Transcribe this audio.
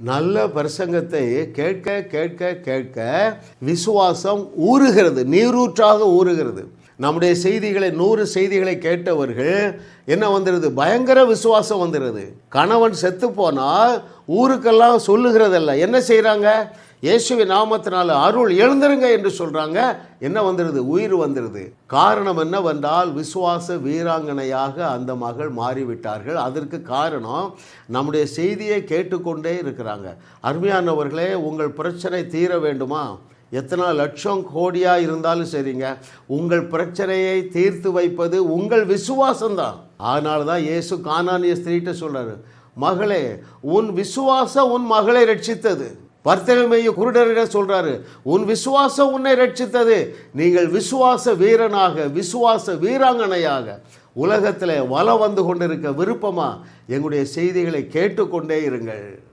நல்ல பிரசங்கத்தை கேட்க கேட்க கேட்க விசுவாசம் ஊறுகிறது நீரூற்றாக ஊறுகிறது. நம்முடைய செய்திகளை நூறு செய்திகளை கேட்டவர்கள் என்ன வந்துடுது பயங்கர விசுவாசம் வந்துடுது கணவன் செத்து போனால் ஊருக்கெல்லாம் சொல்லுகிறதல்ல. என்ன செய்கிறாங்க இயேசுவி நாமத்தினால அருள் எழுந்துருங்க என்று சொல்கிறாங்க என்ன வந்துடுது உயிர் வந்துடுது காரணம் என்னவென்றால் விசுவாச வீராங்கனையாக அந்த மகள் மாறிவிட்டார்கள். அதற்கு காரணம் நம்முடைய செய்தியை கேட்டுக்கொண்டே இருக்கிறாங்க. அருமையானவர்களே உங்கள் பிரச்சனை தீர வேண்டுமா? எத்தனை லட்சம் கோடியாக இருந்தாலும் சரிங்க. உங்கள் பிரச்சனையை தீர்த்து வைப்பது உங்கள் விசுவாசம்தான். அதனால தான் இயேசு கானானிய ஸ்திரீட்ட சொல்கிறார் மகளே உன் விசுவாசம் உன் மகளை ரட்சித்தது. பர்த்தகமைய குருடரிடம் சொல்றாரு உன் விசுவாசம் உன்னை ரட்சித்தது. நீங்கள் விசுவாச வீரனாக விசுவாச வீராங்கனையாக உலகத்தில் வலம் வந்து கொண்டிருக்க விருப்பமா? எங்களுடைய செய்திகளை கேட்டுக்கொண்டே இருங்கள்.